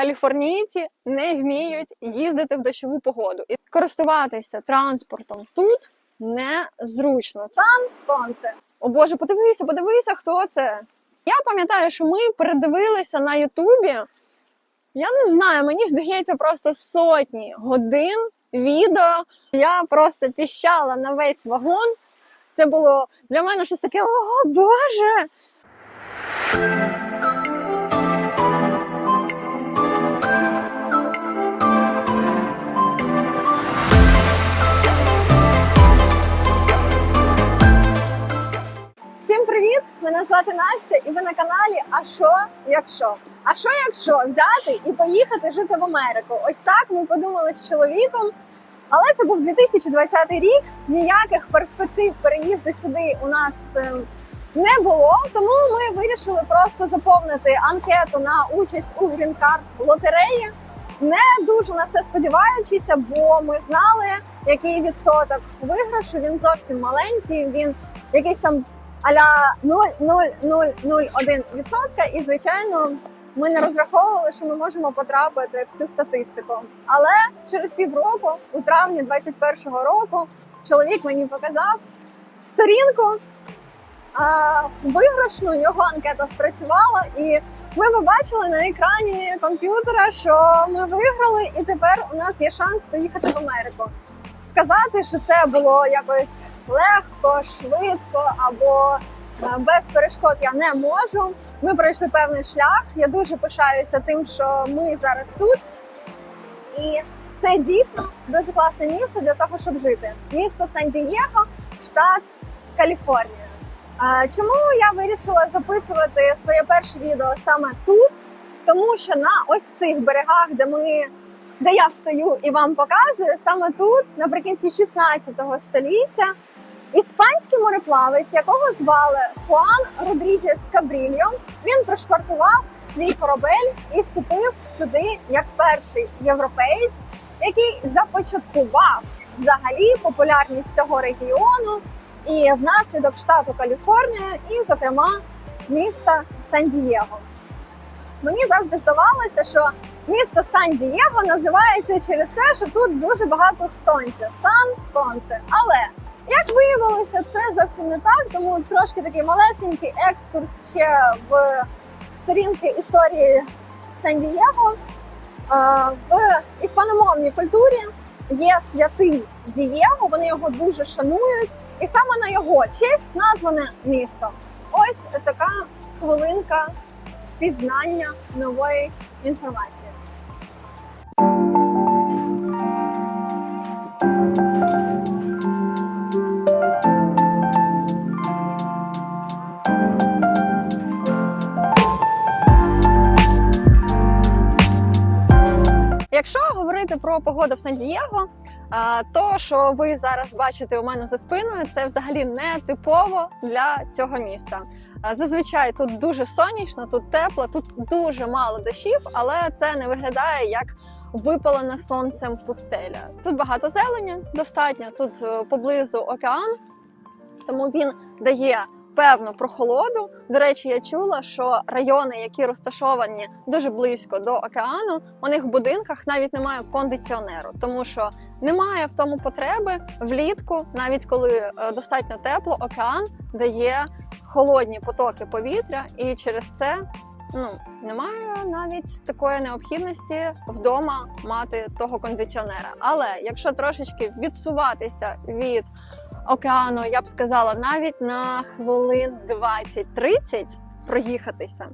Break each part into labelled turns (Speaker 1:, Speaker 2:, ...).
Speaker 1: Каліфорнійці не вміють їздити в дощову погоду і користуватися транспортом тут незручно. Сан сонце. О Боже, подивися, подивися, хто це. Я пам'ятаю, що ми передивилися на Ютубі. Я не знаю, мені здається, просто сотні годин відео. Я просто піщала на весь вагон. Це було для мене щось таке: о Боже! Всім привіт! Мене звати Настя, і ви на каналі А що якщо? А що якщо взяти і поїхати жити в Америку? Ось так ми подумали з чоловіком. Але це був 2020 рік. Ніяких перспектив переїзду сюди у нас е, не було. Тому ми вирішили просто заповнити анкету на участь у Card лотереї. Не дуже на це сподіваючися, бо ми знали, який відсоток виграшу. Він зовсім маленький. Він якийсь там аля 0,0001%. І звичайно, ми не розраховували, що ми можемо потрапити в цю статистику. Але через півроку, у травні 21-го року, чоловік мені показав сторінку а, виграшну, його анкета спрацювала, і ми побачили на екрані комп'ютера, що ми виграли, і тепер у нас є шанс поїхати в Америку. Сказати, що це було якось легко, швидко або е, без перешкод я не можу. Ми пройшли певний шлях. Я дуже пишаюся тим, що ми зараз тут. І це дійсно дуже класне місце для того, щоб жити. Місто Сан-Дієго, штат Каліфорнія. Чому я вирішила записувати своє перше відео саме тут? Тому що на ось цих берегах, де ми де я стою і вам показую, саме тут, наприкінці 16 століття, іспанський мореплавець, якого звали Хуан Родрігес Кабрільо, він пришвартував свій корабель і ступив сюди як перший європеєць, який започаткував взагалі популярність цього регіону і внаслідок штату Каліфорнія, і, зокрема, міста Сан-Дієго. Мені завжди здавалося, що місто Сан-Дієго називається через те, що тут дуже багато сонця. Сан сонце. Але як виявилося, це зовсім не так. Тому трошки такий малесенький екскурс ще в сторінки історії Сан-Дієго. В іспаномовній культурі є святий Дієго, вони його дуже шанують, і саме на його честь назване місто. Ось така хвилинка пізнання нової інформації. Про погоду в Сан-Дієго, то що ви зараз бачите у мене за спиною, це взагалі не типово для цього міста. Зазвичай тут дуже сонячно, тут тепло, тут дуже мало дощів, але це не виглядає як випалена сонцем пустеля. Тут багато зелені, достатньо тут е, поблизу океан, тому він дає певну прохолоду. До речі, я чула, що райони, які розташовані дуже близько до океану, у них в будинках навіть немає кондиціонеру, тому що немає в тому потреби влітку, навіть коли е, достатньо тепло, океан дає холодні потоки повітря, і через це ну немає навіть такої необхідності вдома мати того кондиціонера. Але якщо трошечки відсуватися від океану, я б сказала, навіть на хвилин 20-30 проїхатися.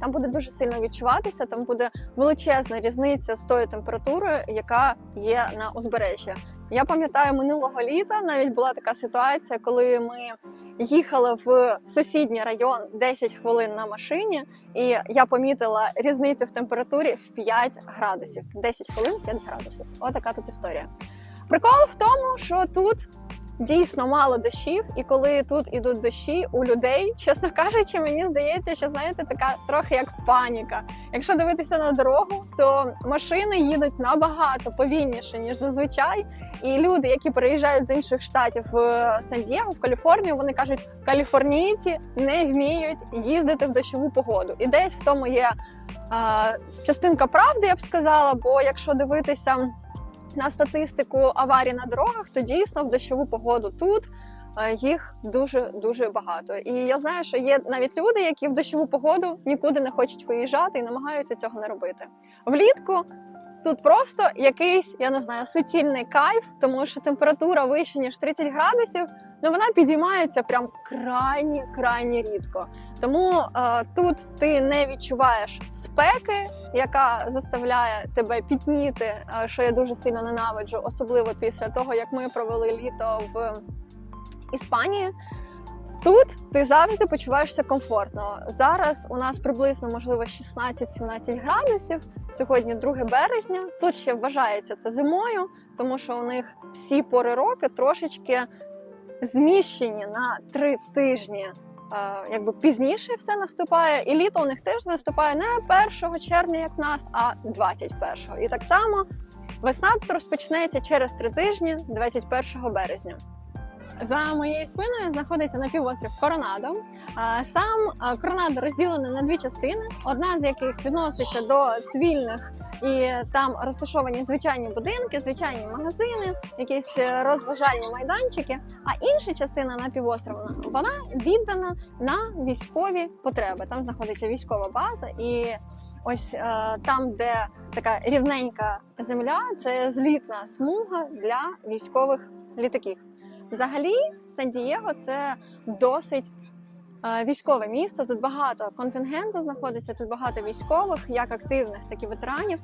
Speaker 1: Там буде дуже сильно відчуватися, там буде величезна різниця з тою температурою, яка є на узбережжі. Я пам'ятаю, минулого літа навіть була така ситуація, коли ми їхали в сусідній район 10 хвилин на машині, і я помітила різницю в температурі в 5 градусів. 10 хвилин 5 градусів. Отака тут історія. Прикол в тому, що тут дійсно мало дощів, і коли тут ідуть дощі у людей, чесно кажучи, мені здається, що знаєте, така трохи як паніка. Якщо дивитися на дорогу, то машини їдуть набагато повільніше ніж зазвичай. І люди, які переїжджають з інших штатів в Сан-Дієго, в Каліфорнію, вони кажуть, каліфорнійці не вміють їздити в дощову погоду. І десь в тому є частинка правди, я б сказала. Бо якщо дивитися на статистику аварій на дорогах, то дійсно в дощову погоду тут е, їх дуже дуже багато. І я знаю, що є навіть люди, які в дощову погоду нікуди не хочуть виїжджати і намагаються цього не робити. Влітку тут просто якийсь, я не знаю, суцільний кайф, тому що температура вища ніж 30 градусів. Ну вона підіймається прям крайні крайні рідко. Тому е, тут ти не відчуваєш спеки, яка заставляє тебе пітніти, е, що я дуже сильно ненавиджу, особливо після того, як ми провели літо в Іспанії. Тут ти завжди почуваєшся комфортно. Зараз у нас приблизно можливо 16-17 градусів. Сьогодні 2 березня. Тут ще вважається це зимою, тому що у них всі пори роки трошечки зміщені на три тижні. е, Якби пізніше все наступає, і літо у них теж наступає не 1 червня, як нас, а 21-го. І так само весна тут розпочнеться через три тижні, 21 березня. За моєю спиною знаходиться напівострів Коронадо. Сам Коронадо розділений на дві частини, одна з яких відноситься до цивільних, і там розташовані звичайні будинки, звичайні магазини, якісь е, розважальні майданчики. А інша частина напівострова вона віддана на військові потреби. Там знаходиться військова база, і ось е, там, де така рівненька земля, це злітна смуга для військових літаків. Взагалі, Сан-Дієго це досить е, військове місто. Тут багато контингенту знаходиться, тут багато військових, як активних, так і ветеранів.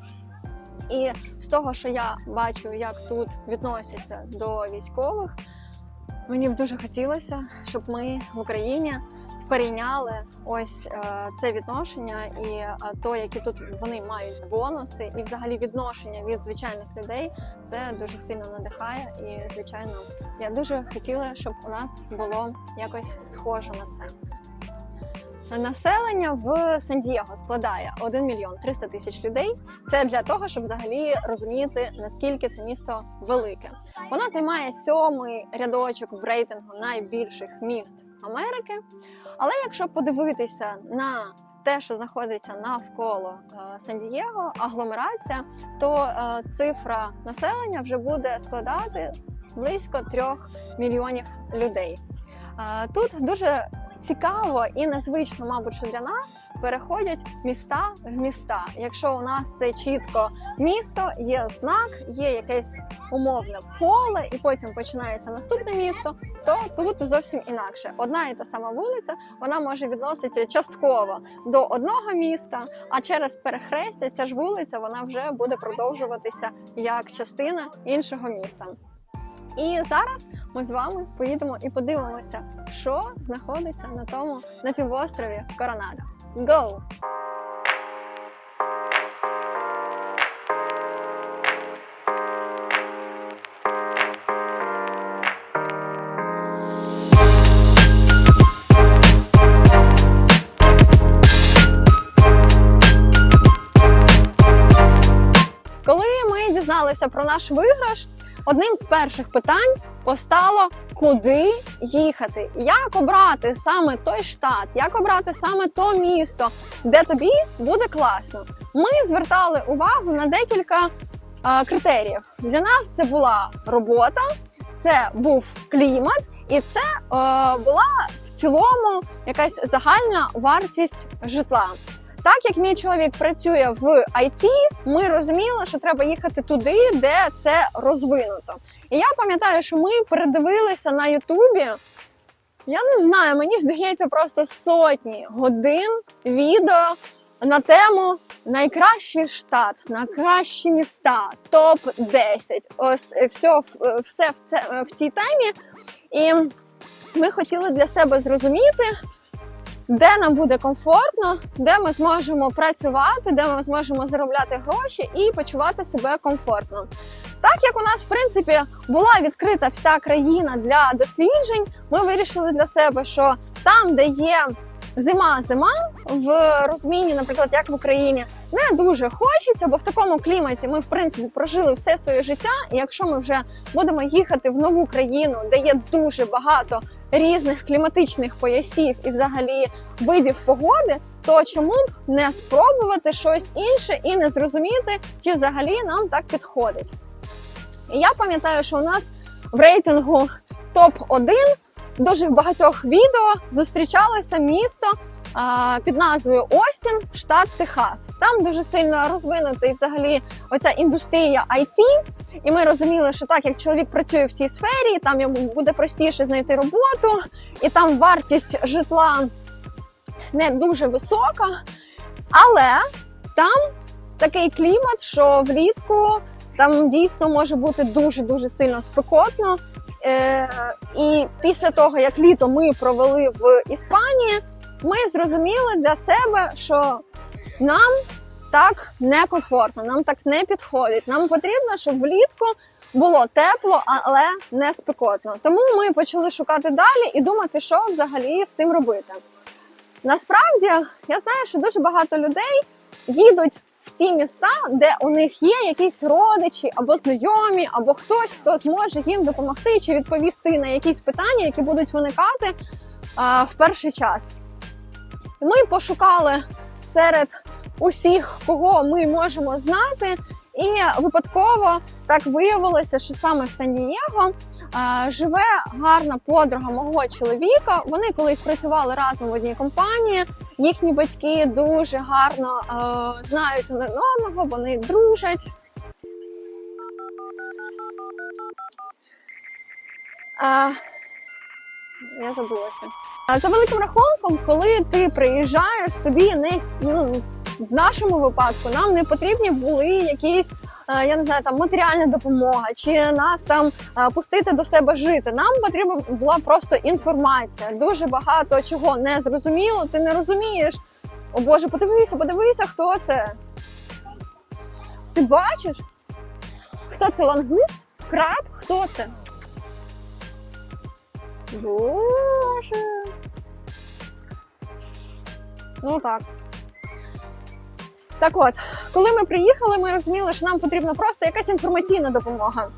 Speaker 1: І з того, що я бачу, як тут відносяться до військових, мені б дуже хотілося, щоб ми в Україні перейняли ось е, це відношення і е, то, які тут вони мають бонуси, і взагалі відношення від звичайних людей, це дуже сильно надихає. І звичайно, я дуже хотіла, щоб у нас було якось схоже на це. Населення в Сан-Дієго складає 1 мільйон 300 тисяч людей. Це для того, щоб взагалі розуміти наскільки це місто велике. Воно займає сьомий рядочок в рейтингу найбільших міст Америки. Але якщо подивитися на те, що знаходиться навколо е, Сан-Дієго, агломерація, то е, цифра населення вже буде складати близько трьох мільйонів людей. Е, Тут дуже цікаво і незвично, мабуть, що для нас переходять міста в міста. Якщо у нас це чітко місто, є знак, є якесь умовне поле, і потім починається наступне місто, то тут зовсім інакше. Одна і та сама вулиця вона може відноситися частково до одного міста, а через перехрестя ця ж вулиця вона вже буде продовжуватися як частина іншого міста. І зараз ми з вами поїдемо і подивимося, що знаходиться на тому напівострові Коронадо. Go! Коли ми дізналися про наш виграш, одним з перших питань постало, куди їхати, як обрати саме той штат, як обрати саме то місто, де тобі буде класно. Ми звертали увагу на декілька е, критеріїв. Для нас це була робота, це був клімат, і це е, була в цілому якась загальна вартість житла. Так як мій чоловік працює в IT, ми розуміли, що треба їхати туди, де це розвинуто. І я пам'ятаю, що ми передивилися на Ютубі. Я не знаю, мені здається, просто сотні годин відео на тему найкращий штат, найкращі міста, топ 10 Ось е, все, все в, це, в цій темі. І ми хотіли для себе зрозуміти, де нам буде комфортно, де ми зможемо працювати, де ми зможемо заробляти гроші і почувати себе комфортно. Так як у нас, в принципі, була відкрита вся країна для досліджень, ми вирішили для себе, що там, де є зима-зима, в розумінні, наприклад, як в Україні, не дуже хочеться, бо в такому кліматі ми, в принципі, прожили все своє життя. І якщо ми вже будемо їхати в нову країну, де є дуже багато різних кліматичних поясів і взагалі видів погоди, то чому б не спробувати щось інше і не зрозуміти, чи взагалі нам так підходить? І я пам'ятаю, що у нас в рейтингу топ-1 дуже в багатьох відео зустрічалося місто під назвою Остін, штат Техас. Там дуже сильно розвинутий взагалі оця індустрія IT. І ми розуміли, що так як чоловік працює в цій сфері, там йому буде простіше знайти роботу, і там вартість житла не дуже висока. Але там такий клімат, що влітку там дійсно може бути дуже дуже сильно спекотно. Е, і після того, як літо ми провели в Іспанії, ми зрозуміли для себе, що нам так некомфортно, нам так не підходить. Нам потрібно, щоб влітку було тепло, але не спекотно. Тому ми почали шукати далі і думати, що взагалі з цим робити. Насправді, я знаю, що дуже багато людей їдуть в ті міста, де у них є якісь родичі або знайомі, або хтось, хто зможе їм допомогти чи відповісти на якісь питання, які будуть виникати а, в перший час. Ми пошукали серед усіх, кого ми можемо знати, і випадково так виявилося, що саме в Сан-Дієго е, живе гарна подруга мого чоловіка. Вони колись працювали разом в одній компанії. Їхні батьки дуже гарно е, знають один одного, вони дружать. Е, я забулася. За великим рахунком, коли ти приїжджаєш, тобі не ну, в нашому випадку нам не потрібні були якісь, е, я не знаю, там матеріальна допомога, чи нас там е, пустити до себе жити. Нам потрібна була просто інформація. Дуже багато чого не зрозуміло. Ти не розумієш. О Боже, подивися, подивися, хто це. Ти бачиш? Хто це лангуст? Краб? Хто це? Боже. Ну так. Так от, коли ми приїхали, ми розуміли, що нам потрібна просто якась інформаційна допомога.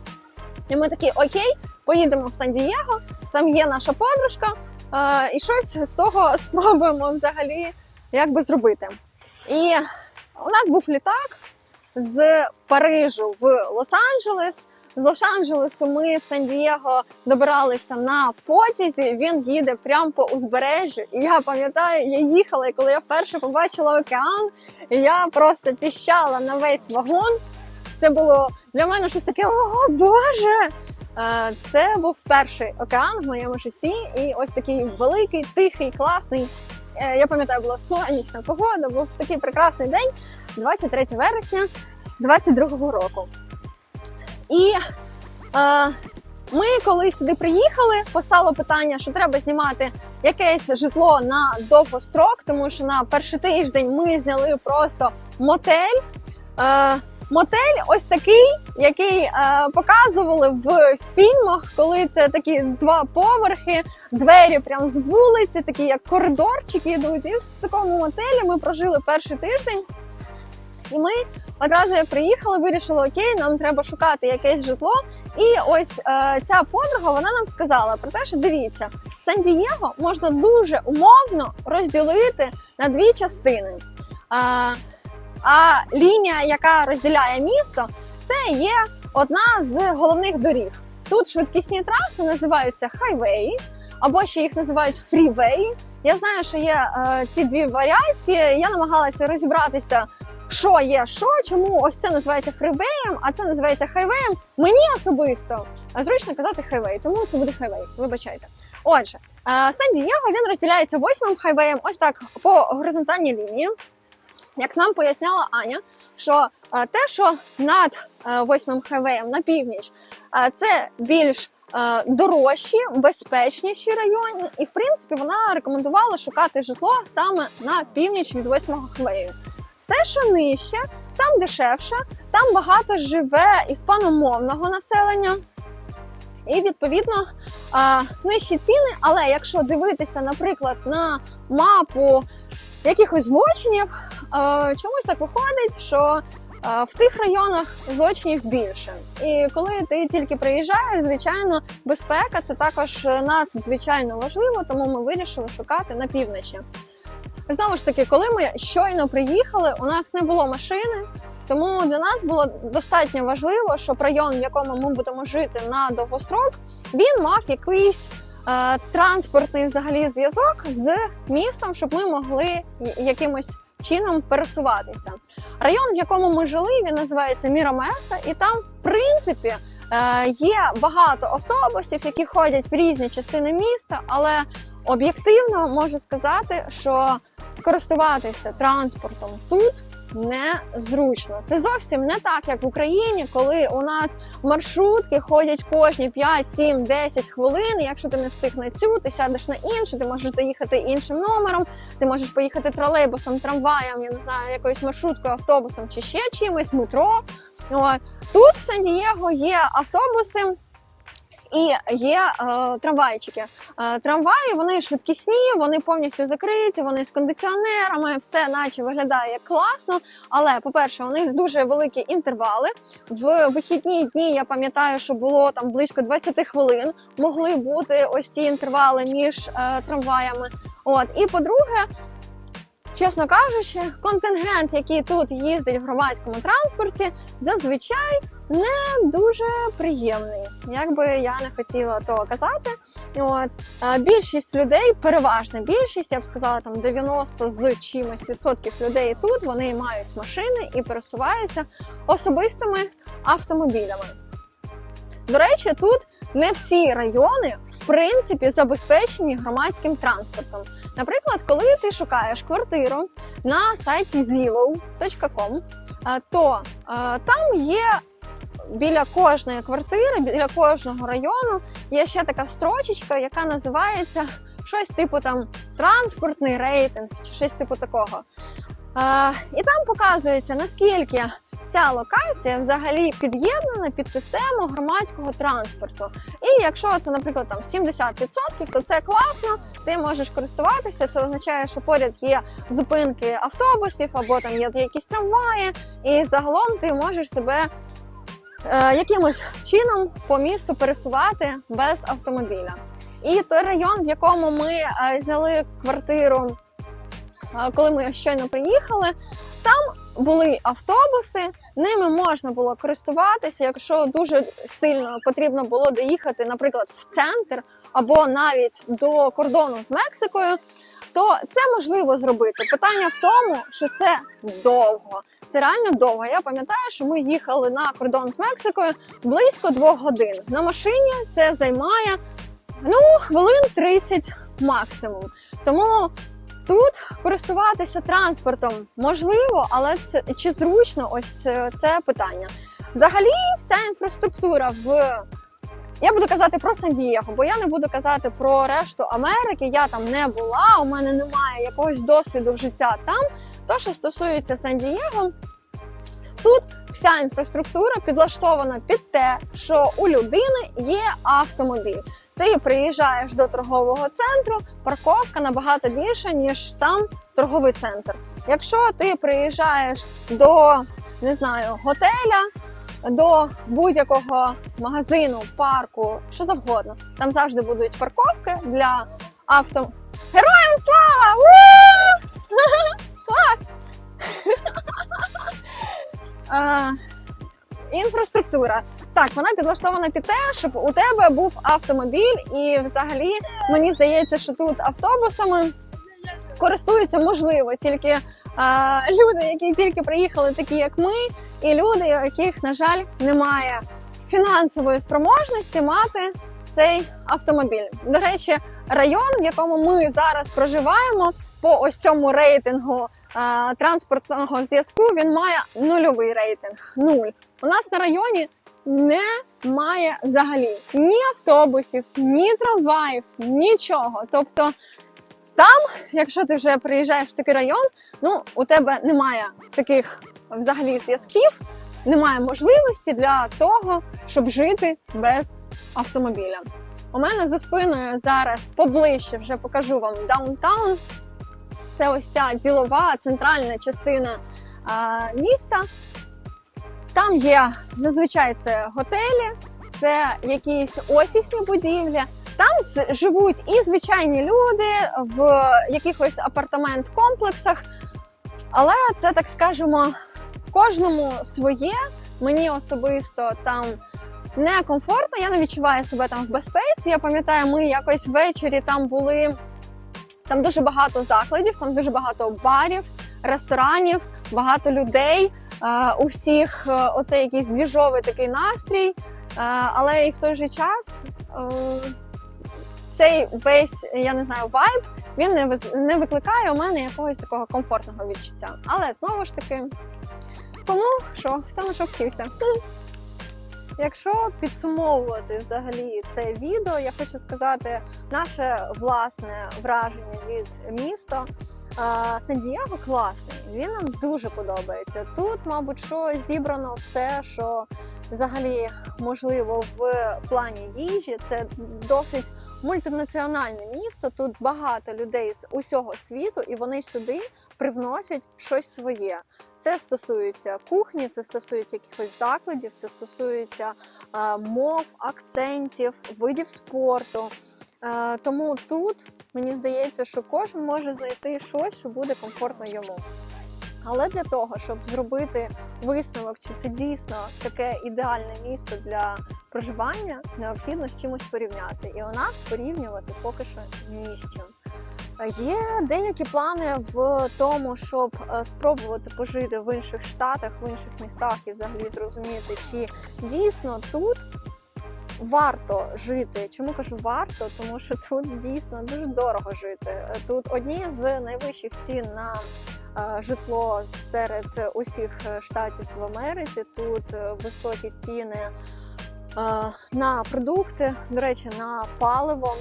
Speaker 1: І ми такі, окей, поїдемо в Сан-Дієго, там є наша подружка, е, і щось з того спробуємо взагалі як би зробити. І у нас був літак з Парижу в Лос-Анджелес. З Лос-Анджелесу ми в Сан-Дієго добиралися на потязі. Він їде прямо по узбережжю. І я пам'ятаю, я їхала, і коли я вперше побачила океан, я просто піщала на весь вагон. Це було для мене щось таке: о Боже! Е, Це був перший океан в моєму житті, і ось такий великий, тихий, класний. Е, Я пам'ятаю, була сонячна погода, був такий прекрасний день, 23 вересня 22-го року. І е, ми, коли сюди приїхали, постало питання, що треба знімати якесь житло на довгострок, тому що на перший тиждень ми зняли просто мотель. Е, мотель ось такий, який е, показували в фільмах, коли це такі два поверхи, двері прямо з вулиці, такі як коридорчики йдуть. І в такому мотелі ми прожили перший тиждень. І ми одразу як приїхали, вирішили, окей, нам треба шукати якесь житло. І ось е, ця подруга вона нам сказала про те, що дивіться, Сан-Дієго можна дуже умовно розділити на дві частини. Е, а лінія, яка розділяє місто, це є одна з головних доріг. Тут швидкісні траси називаються хайвеї, або ще їх називають фрівеї. Я знаю, що є е, ці дві варіації. Я намагалася розібратися, що є, що, чому ось це називається фрівеєм, а це називається хайвеєм. Мені особисто зручно казати хайвей, тому це буде хайвей. Вибачайте. Отже, е, Сан-Дієго він розділяється восьмим хайвеєм, ось так по горизонтальній лінії. Як нам поясняла Аня, що е, те, що над е, восьмим хайвеєм на північ, це більш дорожчі, безпечніші райони, і в принципі вона рекомендувала шукати житло саме на північ від восьмого хайвею. Все, що нижче, там дешевше, там багато живе іспаномовного населення. І відповідно нижчі ціни. Але якщо дивитися, наприклад, на мапу якихось злочинів, чомусь так виходить, що в тих районах злочинів більше. І коли ти тільки приїжджаєш, звичайно, безпека це також надзвичайно важливо, тому ми вирішили шукати на півночі. Знову ж таки, коли ми щойно приїхали, у нас не було машини. Тому для нас було достатньо важливо, щоб район, в якому ми будемо жити на довгострок, він мав якийсь е, транспортний взагалі зв'язок з містом, щоб ми могли якимось чином пересуватися. Район, в якому ми жили, він називається Мірамеса, і там, в принципі, е, є багато автобусів, які ходять в різні частини міста, але об'єктивно можу сказати, що користуватися транспортом тут незручно. Це зовсім не так, як в Україні, коли у нас маршрутки ходять кожні 5, 7, 10 хвилин. Якщо ти не встиг на цю, ти сядеш на іншу, ти можеш доїхати іншим номером, ти можеш поїхати тролейбусом, трамваєм, я не знаю, якоюсь маршруткою, автобусом чи ще чимось, метро. Тут в Сан-Дієго є автобуси. І є е, трамвайчики. Е, трамваї вони швидкісні, вони повністю закриті, вони з кондиціонерами, все наче виглядає класно. Але, по-перше, у них дуже великі інтервали. В вихідні дні я пам'ятаю, що було там близько 20 хвилин. Могли бути ось ці інтервали між е, трамваями. От і по-друге, чесно кажучи, контингент, який тут їздить в громадському транспорті, зазвичай не дуже приємний. Як би я не хотіла того казати. От більшість людей, переважна більшість, я б сказала, там 90 з чимось відсотків людей тут вони мають машини і пересуваються особистими автомобілями. До речі, тут не всі райони в принципі забезпечені громадським транспортом. Наприклад, коли ти шукаєш квартиру на сайті zillow.com, то там є біля кожної квартири, біля кожного району є ще така строчечка, яка називається щось типу там транспортний рейтинг чи щось типу такого. Е, і там показується наскільки ця локація взагалі під'єднана під систему громадського транспорту. І якщо це, наприклад, там 70%, то це класно, ти можеш користуватися. Це означає, що поряд є зупинки автобусів або там є якісь трамваї, і загалом ти можеш себе якимось чином по місту пересувати без автомобіля. І той район, в якому ми е, зняли квартиру, е, коли ми щойно приїхали, там були автобуси, ними можна було користуватися, якщо дуже сильно потрібно було доїхати, наприклад, в центр або навіть до кордону з Мексикою. То це можливо зробити. Питання в тому, що це довго. Це реально довго. Я пам'ятаю, що ми їхали на кордон з Мексикою близько двох годин. На машині це займає ну хвилин 30 максимум. Тому тут користуватися транспортом можливо, але це чи зручно ось е, це питання. Взагалі, вся інфраструктура в я буду казати про Сан-Дієго, бо я не буду казати про решту Америки. Я там не була, у мене немає якогось досвіду життя там. То, що стосується Сан-Дієго, тут вся інфраструктура підлаштована під те, що у людини є автомобіль. Ти приїжджаєш до торгового центру, парковка набагато більша, ніж сам торговий центр. Якщо ти приїжджаєш до не знаю, готеля, до будь-якого магазину, парку, що завгодно. Там завжди будуть парковки для авто. Героям слава! Клас! Інфраструктура. Так, вона підлаштована під те, щоб у тебе був автомобіль, і взагалі мені здається, що тут автобусами користуються можливо тільки а, люди, які тільки приїхали, такі як ми, і люди, яких, на жаль, немає фінансової спроможності мати цей автомобіль. До речі, район, в якому ми зараз проживаємо, по ось цьому рейтингу транспортного зв'язку, він має нульовий рейтинг. Нуль. У нас на районі немає взагалі ні автобусів, ні трамваїв, нічого. Тобто там, якщо ти вже приїжджаєш в такий район, ну у тебе немає таких взагалі зв'язків, немає можливості для того, щоб жити без автомобіля. У мене за спиною зараз поближче вже покажу вам даунтаун. Це ось ця ділова центральна частина а, міста. Там є зазвичай це готелі, це якісь офісні будівлі, Там живуть і звичайні люди в якихось апартамент-комплексах, але це так скажемо, кожному своє. Мені особисто там некомфортно, я не відчуваю себе там в безпеці. Я пам'ятаю, ми якось ввечері там були. Там дуже багато закладів, там дуже багато барів, ресторанів, багато людей. Е, у всіх е, оцей якийсь двіжовий такий настрій, е, але і в той же час цей весь, я не знаю, вайб, він не, не викликає у мене якогось такого комфортного відчуття. Але знову ж таки, кому що, хто на що вчився. Якщо підсумовувати взагалі це відео, я хочу сказати наше власне враження від міста. Сан-Дієго класний, він нам дуже подобається. Тут, мабуть, що зібрано все, що взагалі можливо в плані їжі. Це досить мультинаціональне місто. Тут багато людей з усього світу, і вони сюди привносять щось своє. Це стосується кухні, це стосується якихось закладів, це стосується е, мов, акцентів, видів спорту. Е, тому тут мені здається, що кожен може знайти щось, що буде комфортно йому. Але для того, щоб зробити висновок, чи це дійсно таке ідеальне місто для проживання, необхідно з чимось порівняти. І у нас порівнювати поки що ні з чим. Є деякі плани в тому, щоб е, спробувати пожити в інших штатах, в інших містах і взагалі зрозуміти, чи дійсно тут варто жити. Чому кажу варто? Тому що тут дійсно дуже дорого жити. Тут одні з найвищих цін на житло серед усіх е, штатів в Америці. Тут е, високі ціни е, на продукти, до речі, на паливо.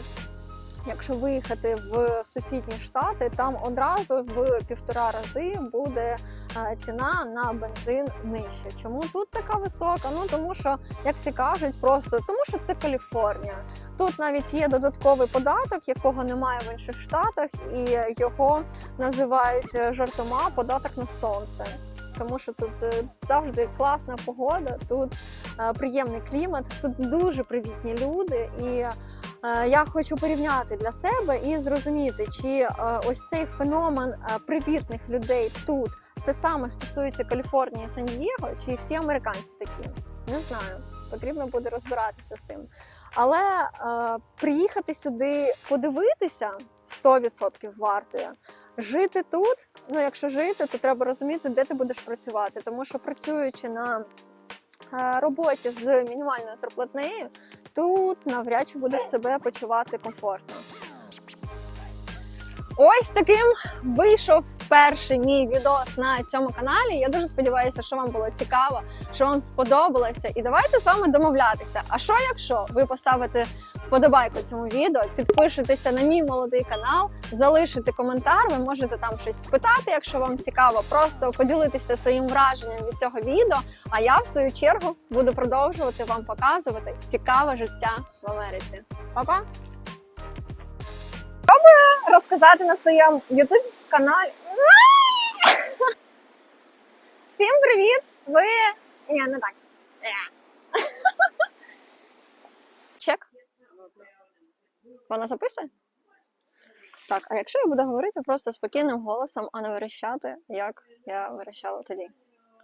Speaker 1: Якщо виїхати в сусідні штати, там одразу в півтора рази буде е, ціна на бензин нижча. Чому тут така висока? Ну тому що, як всі кажуть, просто тому що це Каліфорнія. Тут навіть є додатковий податок, якого немає в інших штатах, і його називають е, жартома податок на сонце. Тому що тут е, завжди класна погода, тут приємний клімат, тут дуже привітні люди і. Е, Я хочу порівняти для себе і зрозуміти, чи е, ось цей феномен е, привітних людей тут це саме стосується Каліфорнії Сан-Дієго, чи всі американці такі? Не знаю. Потрібно буде розбиратися з тим. Але е, приїхати сюди, подивитися 100% вартує. Жити тут, ну якщо жити, то треба розуміти, де ти будеш працювати. Тому що працюючи на е, роботі з мінімальною зарплатнею, тут навряд чи будеш себе почувати комфортно. Ось таким вийшов перший мій відос на цьому каналі. Я дуже сподіваюся, що вам було цікаво, що вам сподобалося. І давайте з вами домовлятися. А що, якщо ви поставите вподобайку цьому відео, підпишетеся на мій молодий канал, залишите коментар, ви можете там щось спитати, якщо вам цікаво, просто поділитися своїм враженням від цього відео. А я в свою чергу буду продовжувати вам показувати цікаве життя в Америці. Па-па! Пробую розказати на своєму youtube каналі. Всім привіт! Ви. Ні, не так. Вона записує? Так, а якщо я буду говорити просто спокійним голосом, а не верещати, як я верещала тоді.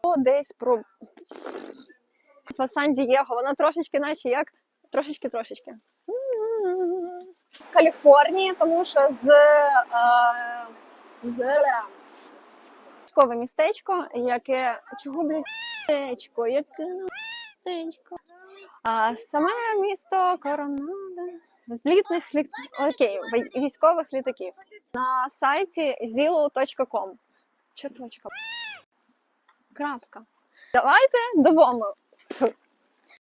Speaker 1: О, десь про Сан Дієго, вона трошечки, наче як трошечки-трошечки. Каліфорнії, тому що з, е, з військове містечко, яке чого блядь, містечко, яке містечко. А саме місто Коронада. Злітних літ... Окей, військових літаків. На сайті zillow.com. Чи точка? Крапка. Давайте довомо.